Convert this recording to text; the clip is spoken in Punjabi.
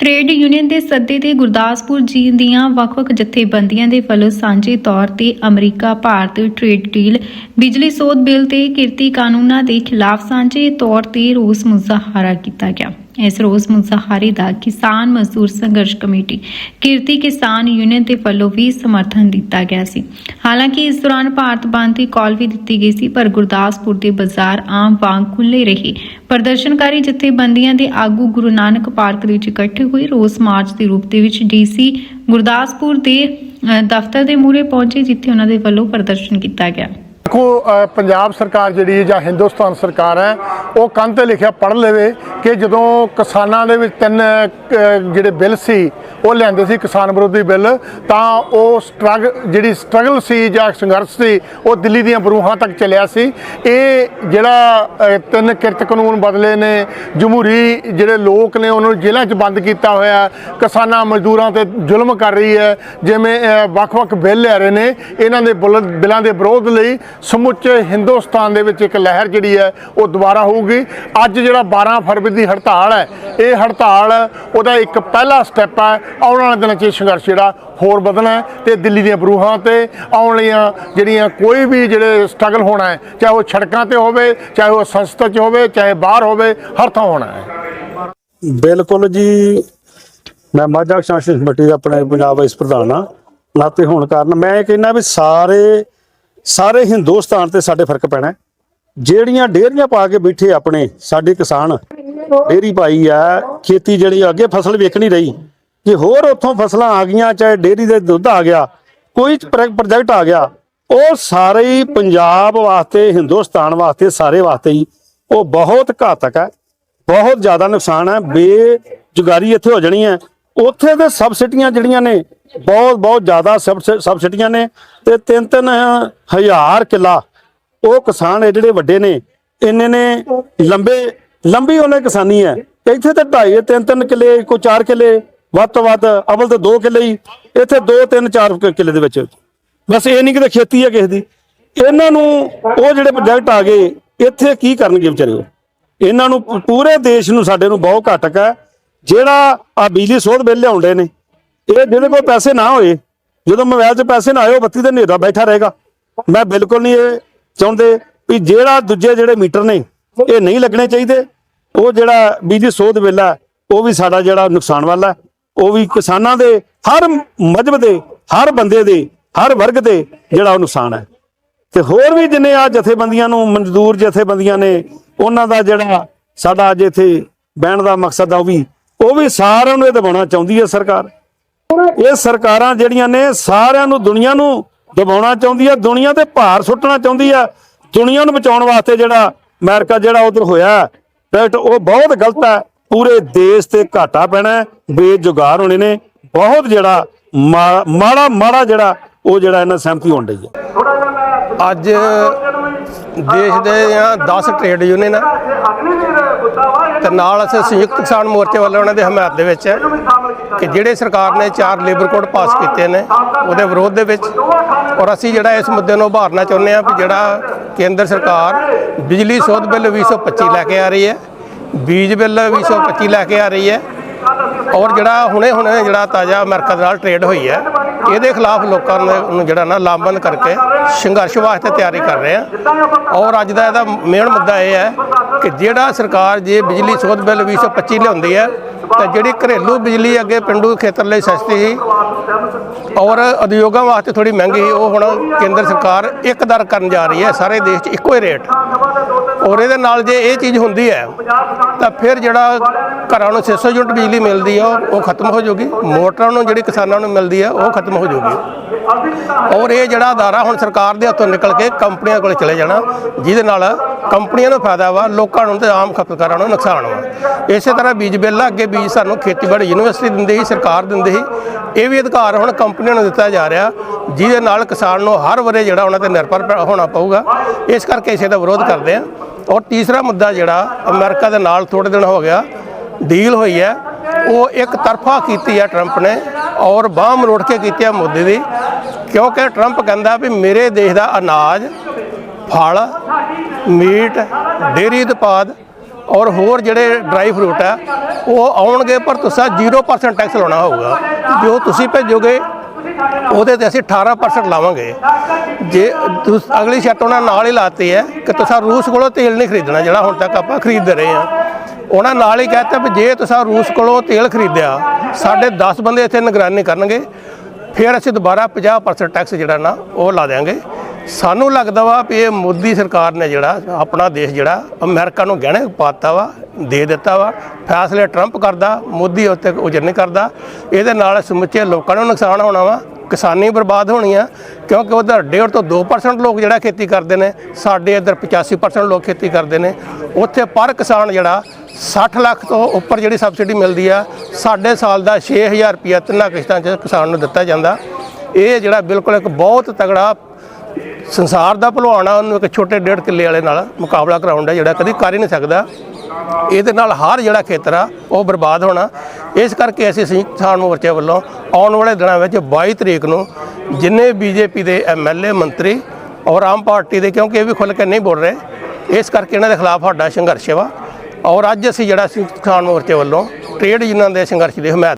ਟ੍ਰੇਡ ਯੂਨੀਅਨ ਦੇ ਸੱਦੇ ਤੇ ਗੁਰਦਾਸਪੁਰ ਜੀ ਦੀਆਂ ਵੱਖ-ਵੱਖ ਜਥੇਬੰਦੀਆਂ ਦੇ ਵੱਲੋਂ ਸਾਂਝੇ ਤੌਰ ਤੇ ਅਮਰੀਕਾ ਭਾਰਤ ਟ੍ਰੇਡ ਡੀਲ, ਬਿਜਲੀ ਸੋਧ ਬਿੱਲ ਤੇ ਕਿਰਤੀ ਕਾਨੂੰਨਾਂ ਦੇ ਖਿਲਾਫ ਸਾਂਝੇ ਤੌਰ ਤੇ ਰੋਸ ਮੁਜ਼ਾਹਰਾ ਕੀਤਾ ਗਿਆ। ਇਸ ਰੋਸ ਮੁਜ਼ਾਹਰੇ ਦਾ ਕਿਸਾਨ ਮਜ਼ਦੂਰ ਸੰਘਰਸ਼ ਕਮੇਟੀ ਕਿਰਤੀ ਕਿਸਾਨ ਯੂਨੀਅਨ ਦੇ ਵੱਲੋਂ ਵੀ ਸਮਰਥਨ ਦਿੱਤਾ ਗਿਆ ਸੀ। ਹਾਲਾਂਕਿ ਇਸ ਦੌਰਾਨ ਭਾਰਤ ਬੰਦ ਦੀ ਕਾਲ ਵੀ ਦਿੱਤੀ ਗਈ ਸੀ, ਪਰ ਗੁਰਦਾਸਪੁਰ ਦੇ ਬਾਜ਼ਾਰ ਆਮ ਵਾਂਗ ਖੁੱਲੇ ਰਹੇ। ਪ੍ਰਦਰਸ਼ਨਕਾਰੀ ਜਥੇਬੰਦੀਆਂ ਦੇ ਆਗੂ ਗੁਰੂ ਨਾਨਕ ਪਾਰਕ ਦੇ ਵਿੱਚ ਇਕੱਠੇ ਹੋਏ ਰੋਸ ਮਾਰਚ ਦੇ ਰੂਪ ਦੇ ਵਿੱਚ ਡੀਸੀ ਗੁਰਦਾਸਪੁਰ ਦੇ ਦਫ਼ਤਰ ਦੇ ਮੂਹਰੇ ਪਹੁੰਚੇ, ਜਿੱਥੇ ਉਹਨਾਂ ਦੇ ਵੱਲੋਂ ਪ੍ਰਦਰਸ਼ਨ ਕੀਤਾ ਗਿਆ। ਦੇਖੋ ਪੰਜਾਬ ਸਰਕਾਰ ਜਿਹੜੀ ਹੈ ਜਾਂ ਹਿੰਦੁਸਤਾਨ ਸਰਕਾਰ ਹੈ, ਉਹ ਕੰਨ ਤੇ ਲਿਖਿਆ ਪੜ੍ਹ ਲਵੇ ਕਿ ਜਦੋਂ ਕਿਸਾਨਾਂ ਦੇ ਵਿੱਚ ਤਿੰਨ ਜਿਹੜੇ ਬਿੱਲ ਸੀ, ਉਹ ਲਿਆਂਦੇ ਸੀ ਕਿਸਾਨ ਵਿਰੋਧੀ ਬਿੱਲ, ਤਾਂ ਉਹ ਸਟਰਗ, ਜਿਹੜੀ ਸਟਰਗਲ ਸੀ ਜਾਂ ਸੰਘਰਸ਼ ਸੀ, ਉਹ ਦਿੱਲੀ ਦੀਆਂ ਬਰੂਹਾਂ ਤੱਕ ਚੱਲਿਆ ਸੀ। ਇਹ ਜਿਹੜਾ ਤਿੰਨ ਕਿਰਤ ਕਾਨੂੰਨ ਬਦਲੇ ਨੇ, ਜਮਹੂਰੀ ਜਿਹੜੇ ਲੋਕ ਨੇ, ਉਹਨਾਂ ਨੂੰ ਜੇਲ੍ਹਾਂ 'ਚ ਬੰਦ ਕੀਤਾ ਹੋਇਆ, ਕਿਸਾਨਾਂ ਮਜ਼ਦੂਰਾਂ ਤੇ ਜ਼ੁਲਮ ਕਰ ਰਹੀ ਹੈ, ਜਿਵੇਂ ਵੱਖ-ਵੱਖ ਬਿੱਲ ਲਿਆ ਰਹੇ ਨੇ, ਇਹਨਾਂ ਦੇ ਬੁਲ- ਬਿੱਲਾਂ ਦੇ ਵਿਰੋਧ ਲਈ ਸਮੁੱਚੇ ਹਿੰਦੁਸਤਾਨ ਦੇ ਵਿੱਚ ਇੱਕ ਲਹਿਰ ਜਿਹੜੀ ਹੈ, ਉਹ ਦੁਬਾਰਾ ਹੋਊਗੀ। ਅੱਜ ਜਿਹੜਾ 12 ਫਰਵਰੀ ਦੀ ਹੜਤਾਲ ਹੈ। ਇਹ ਹੜਤਾਲ ਉਹਦਾ ਇੱਕ ਪਹਿਲਾ ਸਟੈਪ ਹੈ। ਆਉਣ ਵਾਲੇ ਦਿਨਾਂ 'ਚ ਸੰਘਰਸ਼ ਜਿਹੜਾ ਹੋਰ ਵਧਣਾ ਹੈ ਤੇ ਦਿੱਲੀ ਦੀਆਂ ਬਰੂਹਾਂ ਤੇ ਆਉਣ ਵਾਲੀਆਂ ਜਿਹੜੀਆਂ ਕੋਈ ਵੀ ਜਿਹੜੇ ਸਟਰਗਲ ਹੋਣਾ ਹੈ, ਚਾਹੇ ਉਹ ਸੜਕਾਂ ਤੇ ਹੋਵੇ, ਚਾਹੇ ਉਹ ਸੰਸਥਾ 'ਚ ਹੋਵੇ, ਚਾਹੇ ਬਾਹਰ ਹੋਵੇ, ਹਰ ਥਾਂ ਹੋਣਾ ਹੈ। ਬਿਲਕੁਲ ਜੀ। ਮੈਂ ਮਾਝਾ ਸ਼ਾਸਨ ਕਮੇਟੀ ਦਾ ਆਪਣੇ ਪੰਜਾਬ ਵਾਈਸ ਪ੍ਰਧਾਨ ਆ ਨਾਤੇ ਹੋਣ ਕਾਰਨ ਮੈਂ ਇਹ ਕਹਿੰਦਾ ਵੀ ਸਾਰੇ ਸਾਰੇ ਹਿੰਦੁਸਤਾਨ ਤੇ ਸਾਡੇ ਫ਼ਰਕ ਪੈਣਾ ਜਿਹੜੀਆਂ ਡੇਅਰੀਆਂ ਪਾ ਕੇ ਬੈਠੇ ਆਪਣੇ ਸਾਡੇ ਕਿਸਾਨ ਡੇਅਰੀ ਪਾਈ ਆ, ਖੇਤੀ ਜਿਹੜੀ ਅੱਗੇ ਫਸਲ ਵੇਖਣੀ ਰਹੀ। ਜੇ ਹੋਰ ਉੱਥੋਂ ਫਸਲਾਂ ਆ ਗਈਆਂ, ਚਾਹੇ ਡੇਅਰੀ ਦੇ ਦੁੱਧ ਆ ਗਿਆ, ਕੋਈ ਪ੍ਰੋਜੈਕਟ ਆ ਗਿਆ, ਉਹ ਸਾਰੇ ਹੀ ਪੰਜਾਬ ਵਾਸਤੇ, ਹਿੰਦੁਸਤਾਨ ਵਾਸਤੇ, ਸਾਰੇ ਵਾਸਤੇ ਹੀ, ਉਹ ਬਹੁਤ ਘਾਤਕ ਹੈ, ਬਹੁਤ ਜ਼ਿਆਦਾ ਨੁਕਸਾਨ ਹੈ, ਬੇਜੁਗਾਰੀ ਇੱਥੇ ਹੋ ਜਾਣੀ ਹੈ। ਉੱਥੇ ਦੇ ਸਬਸਿਡੀਆਂ ਜਿਹੜੀਆਂ ਨੇ, ਬਹੁਤ ਬਹੁਤ ਜ਼ਿਆਦਾ ਸਬਸ- ਸਬਸਿਡੀਆਂ ਨੇ, ਤੇ ਤਿੰਨ ਤਿੰਨ ਹਜ਼ਾਰ ਕਿੱਲਾ ਉਹ ਕਿਸਾਨ ਜਿਹੜੇ ਵੱਡੇ ਨੇ, ਇੰਨੇ ਨੇ ਲੰਬੇ ਲੰਬੀ ਉਹਨੇ ਕਿਸਾਨੀ ਹੈ। ਇੱਥੇ ਤੇ ਢਾਈ ਤਿੰਨ ਤਿੰਨ ਕਿੱਲੇ ਕੋਈ ਚਾਰ ਕਿੱਲੇ, ਵੱਧ ਤੋਂ ਵੱਧ ਅਵਲ ਤੇ 2 ਕਿੱਲੇ ਹੀ, ਇੱਥੇ 2 3 4 ਕਿੱਲੇ ਦੇ ਵਿੱਚ। ਬਸ ਇਹ ਨਹੀਂ ਕਿ ਖੇਤੀ ਹੈ ਕਿਸੇ ਦੀ। ਇਹਨਾਂ ਨੂੰ ਉਹ ਜਿਹੜੇ ਪ੍ਰੋਜੈਕਟ ਆ ਗਏ, ਇੱਥੇ ਕੀ ਕਰਨਗੇ ਵਿਚਾਰੇ ਉਹ? ਇਹਨਾਂ ਨੂੰ ਪੂਰੇ ਦੇਸ਼ ਨੂੰ ਸਾਡੇ ਨੂੰ ਬਹੁਤ ਘਟਕ ਹੈ। ਜਿਹੜਾ ਆ ਬਿਜਲੀ ਸੋਧ ਬਿੱਲ ਲਿਆਉਂਦੇ ਨੇ, ਇਹ ਜਿਹਦੇ ਕੋਲ ਪੈਸੇ ਨਾ ਹੋਏ, ਜਦੋਂ ਮੋਬਾਈਲ 'ਚ ਪੈਸੇ ਨਾ ਆਏ, ਉਹ ਬੱਤੀ ਤੇ ਹਨੇਰਾ ਬੈਠਾ ਰਹੇਗਾ। ਮੈਂ ਬਿਲਕੁਲ ਨਹੀਂ ਇਹ ਚਾਹੁੰਦੇ ਵੀ ਜਿਹੜਾ ਦੂਜੇ ਜਿਹੜੇ ਮੀਟਰ ਨੇ ਇਹ ਨਹੀਂ ਲੱਗਣੇ ਚਾਹੀਦੇ। ਉਹ ਜਿਹੜਾ ਬੀਜੀ ਸੋਧ ਬਿੱਲ ਹੈ ਉਹ ਵੀ ਸਾਡਾ ਜਿਹੜਾ ਨੁਕਸਾਨ ਵਾਲਾ। ਹੈ, ਉਹ ਵੀ ਕਿਸਾਨਾਂ ਦੇ ਹਰ ਮਜਬ ਦੇ ਹਰ ਬੰਦੇ ਦੇ ਹਰ ਵਰਗ ਦੇ ਜਿਹੜਾ ਉਹ ਨੁਕਸਾਨ ਹੈ। ਤੇ ਹੋਰ ਵੀ ਜਿੰਨੇ ਆ ਜਥੇਬੰਦੀਆਂ ਨੂੰ ਮਜ਼ਦੂਰ ਜਥੇਬੰਦੀਆਂ ਨੇ ਉਹਨਾਂ ਦਾ ਜਿਹੜਾ ਸਾਡਾ ਅੱਜ ਇੱਥੇ ਬਹਿਣ ਦਾ ਮਕਸਦ ਆ ਉਹ ਵੀ ਉਹ ਵੀ ਸਾਰਿਆਂ ਨੂੰ ਇਹ ਦਬਾਉਣਾ ਚਾਹੁੰਦੀ ਹੈ ਸਰਕਾਰ। ਇਹ ਸਰਕਾਰਾਂ ਜਿਹੜੀਆਂ ਨੇ ਸਾਰਿਆਂ ਨੂੰ ਦੁਨੀਆ ਨੂੰ ਦਬਾਉਣਾ ਚਾਹੁੰਦੀ ਹੈ ਦੁਨੀਆ ਤੇ ਭਾਰ ਸੁੱਟਣਾ ਚਾਹੁੰਦੀ ਹੈ। ਦੁਨੀਆ ਨੂੰ ਬਚਾਉਣ ਵਾਸਤੇ ਜਿਹੜਾ ਅਮਰੀਕਾ ਜਿਹੜਾ ਉਧਰ ਹੋਇਆ ਬਟ ਉਹ ਬਹੁਤ ਗਲਤ ਹੈ। ਪੂਰੇ ਦੇਸ਼ ਤੇ ਘਾਟਾ ਪੈਣਾ ਹੈ, ਬੇਜੁਗਾਰ ਹੋਣੇ ਨੇ। ਬਹੁਤ ਜਿਹੜਾ ਮਾ- ਮਾੜਾ ਮਾੜਾ ਜਿਹੜਾ ਉਹ ਜਿਹੜਾ ਇਹਨਾਂ ਸਹਿਮਤੀ ਹੋਣ ਡਈ ਹੈ। ਅੱਜ ਦੇਸ਼ ਦੇ ਆ 10 ਟ੍ਰੇਡ ਯੂਨੀਅਨ ਆ। ਤੇ ਨਾਲ ਅਸੀਂ ਸੰਯੁਕਤ ਕਿਸਾਨ ਮੋਰਚੇ ਵੱਲੋਂ ਉਹਨਾਂ ਦੇ ਹਮਾਇਤ ਦੇ ਵਿੱਚ ਹੈ ਕਿ ਜਿਹੜੇ ਸਰਕਾਰ ਨੇ ਚਾਰ ਲੇਬਰ ਕੋਡ ਪਾਸ ਕੀਤੇ ਨੇ ਉਹਦੇ ਵਿਰੋਧ ਦੇ ਵਿੱਚ। ਔਰ ਅਸੀਂ ਜਿਹੜਾ ਇਸ ਮੁੱਦੇ ਨੂੰ ਉਭਾਰਨਾ ਚਾਹੁੰਦੇ ਆ ਵੀ ਜਿਹੜਾ ਕੇਂਦਰ ਸਰਕਾਰ ਬਿਜਲੀ ਸੋਧ ਬਿੱਲ 2025 ਲੈ ਕੇ ਆ ਰਹੀ ਹੈ, ਬੀਜ ਬਿੱਲ 2025 ਲੈ ਕੇ ਆ ਰਹੀ ਹੈ ਔਰ ਜਿਹੜਾ ਹੁਣੇ ਹੁਣੇ ਜਿਹੜਾ ਤਾਜ਼ਾ ਅਮਰੀਕਾ ਦੇ ਨਾਲ ਟ੍ਰੇਡ ਹੋਈ ਹੈ, ਇਹਦੇ ਖਿਲਾਫ ਲੋਕਾਂ ਨੂੰ ਜਿਹੜਾ ਨਾ ਲਾਮਬੰਦ ਕਰਕੇ ਸੰਘਰਸ਼ ਵਾਸਤੇ ਤਿਆਰੀ ਕਰ ਰਹੇ ਆ। ਔਰ ਅੱਜ ਦਾ ਇਹਦਾ ਮੇਨ ਮੁੱਦਾ ਇਹ ਹੈ ਕਿ ਜਿਹੜਾ ਸਰਕਾਰ ਜੇ ਬਿਜਲੀ ਸੋਧ ਬਿੱਲ 2025 ਲਿਆਉਂਦੀ ਹੈ, ਤਾਂ ਜਿਹੜੀ ਘਰੇਲੂ ਬਿਜਲੀ ਅੱਗੇ ਪਿੰਡੂ ਖੇਤਰ ਲਈ ਸਸਤੀ ਸੀ ਔਰ ਉਦਯੋਗਾਂ ਵਾਸਤੇ ਥੋੜੀ ਮਹਿੰਗੀ ਸੀ, ਉਹ ਹੁਣ ਕੇਂਦਰ ਸਰਕਾਰ ਇੱਕ ਦਰ ਕਰਨ ਜਾ ਰਹੀ ਹੈ, ਸਾਰੇ ਦੇਸ਼ 'ਚ ਇੱਕੋ ਹੀ ਰੇਟ। ਔਰ ਇਹਦੇ ਨਾਲ ਜੇ ਇਹ ਚੀਜ਼ ਹੁੰਦੀ ਹੈ, ਤਾਂ ਫਿਰ ਜਿਹੜਾ ਘਰਾਂ ਨੂੰ 600 ਯੂਨਿਟ ਬਿਜਲੀ ਮਿਲਦੀ ਆ ਉਹ ਉਹ ਖਤਮ ਹੋ ਜਾਊਗੀ ਮੋਟਰਾਂ ਨੂੰ ਜਿਹੜੀ ਕਿਸਾਨਾਂ ਨੂੰ ਮਿਲਦੀ ਆ ਉਹ ਖਤਮ ਹੋ ਜਾਊਗੀ ਔਰ ਇਹ ਜਿਹੜਾ ਅਦਾਰਾ ਹੁਣ ਸਰਕਾਰ ਦੇ ਹੱਥੋਂ ਨਿਕਲ ਕੇ ਕੰਪਨੀਆਂ ਕੋਲ ਚਲੇ ਜਾਣਾ, ਜਿਹਦੇ ਨਾਲ ਕੰਪਨੀਆਂ ਨੂੰ ਫਾਇਦਾ ਵਾ, ਲੋਕਾਂ ਨੂੰ ਤੇ ਆਮ ਖਪਤਕਾਰਾਂ ਨੂੰ ਨੁਕਸਾਨ ਵਾ। ਇਸੇ ਤਰ੍ਹਾਂ ਬੀਜ ਬਿੱਲ ਅੱਗੇ ਬੀਜ ਸਾਨੂੰ ਖੇਤੀਬਾੜੀ ਯੂਨੀਵਰਸਿਟੀ ਦਿੰਦੀ ਸੀ, ਸਰਕਾਰ ਦਿੰਦੀ ਸੀ। ਇਹ ਵੀ ਅਧਿਕਾਰ ਹੁਣ ਕੰਪਨੀਆਂ ਨੂੰ ਦਿੱਤਾ ਜਾ ਰਿਹਾ, ਜਿਹਦੇ ਨਾਲ ਕਿਸਾਨ ਨੂੰ ਹਰ ਵਰੇ ਜਿਹੜਾ ਉਹਨਾਂ ਤੇ ਨਿਰਭਰ ਹੋਣਾ ਪਊਗਾ। ਇਸ ਕਰਕੇ ਇਸੇ ਦਾ ਵਿਰੋਧ ਕਰਦੇ ਆ। ਔਰ ਤੀਸਰਾ ਮੁੱਦਾ ਜਿਹੜਾ, ਅਮਰੀਕਾ ਦੇ ਨਾਲ ਥੋੜੇ ਦਿਨ ਹੋ ਗਿਆ, ਡੀਲ ਹੋਈ ਹੈ। ਉਹ ਇੱਕ ਤਰਫਾ ਕੀਤੀ ਹੈ ਟਰੰਪ ਨੇ, ਔਰ ਬਾਹ ਮਰੋੜ ਕੇ ਕੀਤੀ ਹੈ ਮੋਦੀ ਦੀ। ਕਿਉਂਕਿ ਟਰੰਪ ਕਹਿੰਦਾ ਵੀ ਮੇਰੇ ਦੇਸ਼ ਦਾ ਅਨਾਜ ਫਲ, ਮੀਟ, ਡੇਰੀ ਉਤਪਾਦ ਔਰ ਹੋਰ ਜਿਹੜੇ ਡਰਾਈ ਫਰੂਟ ਆ, ਉਹ ਆਉਣਗੇ, ਪਰ ਤੁਸੀਂ 0% ਟੈਕਸ ਲਾਉਣਾ ਹੋਊਗਾ। ਜੋ ਤੁਸੀਂ ਭੇਜੋਗੇ, ਉਹਦੇ ਤੇ ਅਸੀਂ 18% ਲਾਵਾਂਗੇ। ਜੇ ਤੁਸ, ਅਗਲੀ ਸ਼ਰਤ ਉਹਨਾਂ ਨਾਲ ਹੀ ਲਾਤੀ ਹੈ ਕਿ ਤੁਸੀਂ ਰੂਸ ਕੋਲੋਂ ਤੇਲ ਨਹੀਂ ਖਰੀਦਣਾ, ਜਿਹੜਾ ਹੁਣ ਤੱਕ ਆਪਾਂ ਖਰੀਦਦੇ ਰਹੇ ਹਾਂ। ਉਹਨਾਂ ਨਾਲ ਹੀ ਕਹਿਤਾ ਵੀ ਜੇ ਤੁਸੀਂ ਰੂਸ ਕੋਲੋਂ ਤੇਲ ਖਰੀਦਿਆ, ਸਾਡੇ 10 ਬੰਦੇ ਇੱਥੇ ਨਿਗਰਾਨੀ ਕਰਨਗੇ, ਫਿਰ ਅਸੀਂ ਦੁਬਾਰਾ 50% ਟੈਕਸ ਜਿਹੜਾ ਨਾ, ਉਹ ਲਾ ਦੇਾਂਗੇ ਸਾਨੂੰ ਲੱਗਦਾ ਵਾ ਵੀ ਇਹ ਮੋਦੀ ਸਰਕਾਰ ਨੇ ਜਿਹੜਾ ਆਪਣਾ ਦੇਸ਼ ਜਿਹੜਾ ਅਮਰੀਕਾ ਨੂੰ ਗਹਿਣੇ ਪਾਤਾ ਵਾ, ਦੇ ਦਿੱਤਾ ਵਾ। ਫੈਸਲੇ ਟਰੰਪ ਕਰਦਾ, ਮੋਦੀ ਉੱਤੇ ਉਜਰ ਨਹੀਂ ਕਰਦਾ। ਇਹਦੇ ਨਾਲ ਸਮੁੱਚੇ ਲੋਕਾਂ ਨੂੰ ਨੁਕਸਾਨ ਹੋਣਾ ਵਾ, ਕਿਸਾਨੀ ਬਰਬਾਦ ਹੋਣੀ ਆ, ਕਿਉਂਕਿ ਉਧਰ 1.5 ਤੋਂ 2% ਲੋਕ ਜਿਹੜਾ ਖੇਤੀ ਕਰਦੇ ਨੇ, ਸਾਡੇ ਇੱਧਰ 85% ਲੋਕ ਖੇਤੀ ਕਰਦੇ ਨੇ। ਉੱਥੇ ਪਰ ਕਿਸਾਨ ਜਿਹੜਾ 60 ਲੱਖ ਤੋਂ ਉੱਪਰ ਜਿਹੜੀ ਸਬਸਿਡੀ ਮਿਲਦੀ ਆ, ਸਾਡੇ ਸਾਲ ਦਾ 6000 ਰੁਪਇਆ ਤਿੰਨਾਂ ਕਿਸ਼ਤਾਂ 'ਚ ਕਿਸਾਨ ਨੂੰ ਦਿੱਤਾ ਜਾਂਦਾ। ਇਹ ਜਿਹੜਾ ਬਿਲਕੁਲ ਇੱਕ ਬਹੁਤ ਤਗੜਾ ਸੰਸਾਰ ਦਾ ਭਲਵਾਨ ਆ, ਉਹਨੂੰ ਇੱਕ ਛੋਟੇ ਡੇਢ ਕਿੱਲੇ ਵਾਲੇ ਨਾਲ ਮੁਕਾਬਲਾ ਕਰਾਉਣ ਦਾ ਜਿਹੜਾ ਕਦੀ ਕਰ ਹੀ ਨਹੀਂ ਸਕਦਾ। ਇਹਦੇ ਨਾਲ ਹਰ ਜਿਹੜਾ ਖੇਤਰ ਆ, ਉਹ ਬਰਬਾਦ ਹੋਣਾ। ਇਸ ਕਰਕੇ ਅਸੀਂ ਸੰਯੁਕਤ ਕਿਸਾਨ ਮੋਰਚੇ ਵੱਲੋਂ ਆਉਣ ਵਾਲੇ ਦਿਨਾਂ ਵਿੱਚ 22 ਤਰੀਕ ਨੂੰ ਜਿੰਨੇ ਬੀਜੇਪੀ ਦੇ ਐਮਐਲਏ ਮੰਤਰੀ ਔਰ ਆਮ ਪਾਰਟੀ ਦੇ, ਕਿਉਂਕਿ ਇਹ ਵੀ ਖੁੱਲ੍ਹ ਕੇ ਨਹੀਂ ਬੋਲ ਰਹੇ, ਇਸ ਕਰਕੇ ਇਹਨਾਂ ਦੇ ਖਿਲਾਫ ਸਾਡਾ ਸੰਘਰਸ਼ ਵਾ। ਔਰ ਅੱਜ ਅਸੀਂ ਜਿਹੜਾ ਸੰਯੁਕਤ ਕਿਸਾਨ ਮੋਰਚੇ ਵੱਲੋਂ ਟ੍ਰੇਡ ਯੂਨੀਅਨ ਦੇ ਸੰਘਰਸ਼ ਦੀ ਹਮਾਇਤ